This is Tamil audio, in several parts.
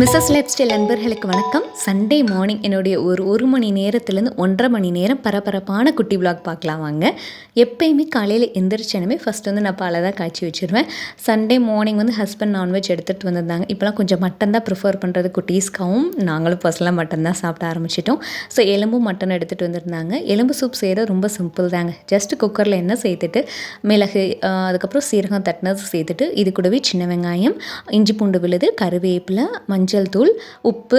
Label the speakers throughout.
Speaker 1: மிஸ்ஸஸ் லைஃப் ஸ்டைல் நண்பர்களுக்கு வணக்கம். சண்டே மார்னிங் என்னுடைய ஒரு ஒரு மணி நேரத்துலேருந்து ஒன்றரை மணி நேரம் பரபரப்பான குட்டி விளாக் பார்க்கலாம் வாங்க. எப்பயுமே காலையில் எந்திரிச்சனுமே ஃபஸ்ட் வந்து நான் பாலை தான் காய்ச்சி வச்சுருவேன். சண்டே மார்னிங் வந்து ஹஸ்பண்ட் நான்வெஜ் எடுத்துகிட்டு வந்திருந்தாங்க. இப்போலாம் கொஞ்சம் மட்டன் தான் ப்ரிஃபர் பண்ணுறது குட்டீஸ்க்காகவும் நாங்களும் பர்சனலாக மட்டன் தான் சாப்பிட ஆரம்பிச்சிட்டோம். ஸோ எலும்பும் மட்டன் எடுத்துகிட்டு வந்திருந்தாங்க. எலும்பு சூப் செய்கிறது ரொம்ப சிம்பிள் தாங்க. ஜஸ்ட் குக்கரில் என்ன சேர்த்துட்டு மிளகு அதுக்கப்புறம் சீரகம் தட்டினது சேர்த்துட்டு இது கூடவே சின்ன வெங்காயம் இஞ்சி பூண்டு விழுது கருவேப்பிலை மஞ்சள் தூள் உப்பு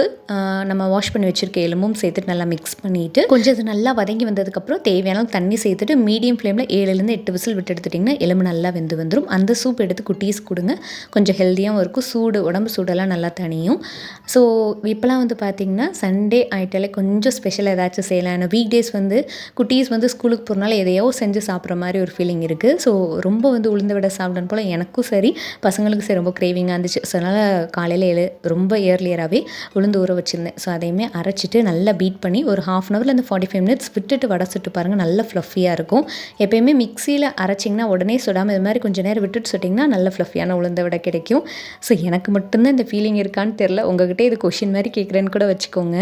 Speaker 1: நம்ம வாஷ் பண்ணி வச்சுருக்க எலும்பும் சேர்த்துட்டு நல்லா மிக்ஸ் பண்ணிவிட்டு கொஞ்சம் அது நல்லா வதங்கி வந்ததுக்கப்புறம் தேவையான தண்ணி சேர்த்துட்டு மீடியம் ஃப்ளேமில் ஏழுலேருந்து எட்டு விசில் விட்டு எடுத்துட்டிங்கன்னா எலும்பு நல்லா வெந்து வந்துடும் அந்த சூப் எடுத்து குட்டீஸ் கொடுங்க. கொஞ்சம் ஹெல்த்தியாகவும் இருக்கும். சூடு உடம்பு சூடெல்லாம் நல்லா தனியும் ஸோ இப்போலாம் வந்து பார்த்திங்கன்னா சண்டே ஆகிட்டாலே கொஞ்சம் ஸ்பெஷல் ஏதாச்சும் செய்யலாம். ஏன்னா வீக் டேஸ் வந்து குட்டீஸ் வந்து ஸ்கூலுக்கு போகிறனால எதையோ செஞ்சு சாப்பிட்ற மாதிரி ஒரு ஃபீலிங் இருக்குது ஸோ ரொம்ப வந்து உளுந்த விட சாப்பிடணும் போல் எனக்கும் சரி பசங்களுக்கும் சரி ரொம்ப கிரேவிங்காக இருந்துச்சு. ஸோ அதனால் காலையில் எழு ரொம்ப இயர்லியராகவே உளுந்து ஊற வச்சுருந்தேன். ஸோ அதையுமே அரைச்சிட்டு நல்லா பீட் பண்ணி ஒரு ஹாஃப் அன் ஹவர்லேருந்து ஃபார்ட்டி ஃபைவ் மினிட்ஸ் விட்டுட்டு வடை சுட்டு பாருங்கள் நல்ல ஃப்ளஃபியாக இருக்கும். எப்பயுமே மிக்சியில் அரைச்சிங்கன்னா உடனே சுடாமல் இது மாதிரி கொஞ்சம் நேரம் விட்டுட்டு சுட்டிங்கன்னா நல்ல ஃப்ளஃபியான உளுந்த விட கிடைக்கும். ஸோ எனக்கு மட்டும்தான் இந்த ஃபீலிங் இருக்கான்னு தெரில உங்ககிட்ட இது கொஷின் மாதிரி கேட்குறேன்னு கூட வச்சுக்கோங்க.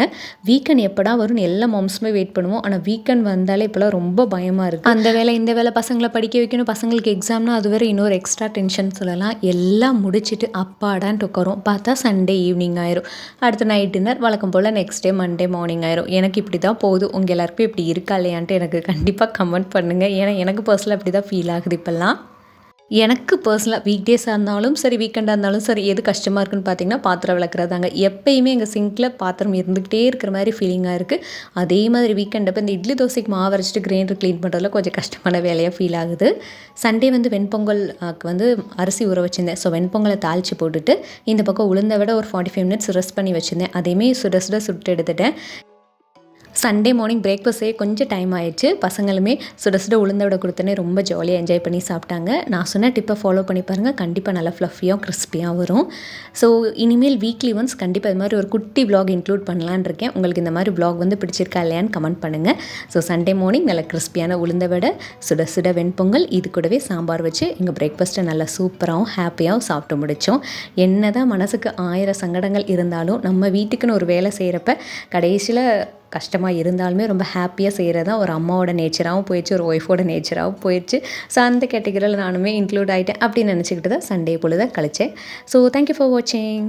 Speaker 1: வீக்கெண்ட் எப்படா வரும்னு எல்லா மாம்ஸுமே வெயிட் பண்ணுவோம். ஆனால் வீக்கெண்ட் வந்தாலே இப்போலாம் ரொம்ப பயமாக இருக்குது அந்த வேலை இந்த வேலை பசங்களை படிக்க வைக்கணும். பசங்களுக்கு எக்ஸாம்னா அது வேறு இன்னொரு எக்ஸ்ட்ரா டென்ஷன் சொல்லலாம். எல்லாம் முடிச்சுட்டு அப்பாடான்ட்டு உட்காரும் பார்த்தா சண்டே ஈவினிங் ஆயிரும். அடுத்த நைட் டின்னர் வழக்கம் போல் நெக்ஸ்ட் டே மண்டே மார்னிங் ஆயிரும். எனக்கு இப்படி தான் போகுது. உங்கள் எல்லாருக்கும் இப்படி இருக்கா இல்லையான்ட்டு எனக்கு கண்டிப்பாக கமெண்ட் பண்ணுங்கள் ஏன்னா எனக்கு பர்சனலாக இப்படி தான் ஃபீல் ஆகுது இப்போல்லாம். எனக்கு பர்சனலாக வீக் டேஸாக இருந்தாலும் சரி வீக்கெண்டாக இருந்தாலும் சரி எது கஷ்டமாக இருக்குன்னு பார்த்தீங்கன்னா பாத்திரம் விளக்குறதாங்க எப்பயுமே எங்கள் சிங்கில் பாத்திரம் இருந்துக்கிட்டே இருக்கிற மாதிரி ஃபீலிங்காக இருக்குது அதே மாதிரி வீக்கெண்டப்போ இந்த இட்லி தோசைக்கு மாவு அரைச்சிட்டு கிரைண்டர் க்ளீன் பண்ணுறதுல கொஞ்சம் கஷ்டமான வேலையாக ஃபீல் ஆகுது. சண்டே வந்து வெண்பொங்கலுக்கு வந்து அரிசி ஊற வச்சுருந்தேன். ஸோ வெண்பொங்கலை தாளித்து போட்டுட்டு இந்த பக்கம் உளுந்த விட ஒரு ஃபார்ட்டி ஃபைவ் மினிட்ஸ் ரெஸ்ட் பண்ணி வச்சுருந்தேன். அதையுமே சுட சுட சுட்டு எடுத்துட்டேன். சண்டே மார்னிங் பிரேக்ஃபாஸ்ட்டே கொஞ்சம் டைம் ஆயிடுச்சு. பசங்களுமே சுட சுட உளுந்த விட கொடுத்தனே ரொம்ப ஜாலியாக என்ஜாய் பண்ணி சாப்பிட்டாங்க. நான் சொன்ன டிப்பை ஃபாலோ பண்ணி பாருங்கள் கண்டிப்பாக நல்லா ஃப்ளஃபியாக கிறிஸ்பியாக வரும். ஸோ இனிமேல் வீக்லி ஒன்ஸ் கண்டிப்பாக இது மாதிரி ஒரு குட்டி vlog இன்க்ளூட் பண்ணலான்னு இருக்கேன். உங்களுக்கு இந்த மாதிரி vlog வந்து பிடிச்சிருக்கா இல்லையான்னு கமெண்ட் பண்ணுங்கள் ஸோ சண்டே மார்னிங் நல்ல கிறிஸ்பியான உளுந்த விட சுட சுட வெண்பொங்கல் இது கூடவே சாம்பார் வச்சு எங்கள் பிரேக்ஃபாஸ்ட்டை நல்லா சூப்பராகவும் ஹாப்பியாகவும் சாப்பிட்டு முடித்தோம் என்ன தான் மனசுக்கு ஆயிரம் சங்கடங்கள் இருந்தாலும் நம்ம வீட்டுக்குன்னு ஒரு வேலை செய்கிறப்ப கடைசியில் கஷ்டமாக இருந்தாலுமே ரொம்ப ஹாப்பியாக செய்கிறது தான் ஒரு அம்மாவோட நேச்சராகவும் போயிடுச்சு ஒரு ஒய்ஃபோட நேச்சராகவும் போயிடுச்சு. ஸோ அந்த கேட்டகரியில் நானுமே இன்க்ளூட் ஆகிட்டேன் அப்படின்னு நினச்சிக்கிட்டு தான் சண்டே பொழுது கழிச்சேன். ஸோ தேங்க்யூ ஃபார் வாட்சிங்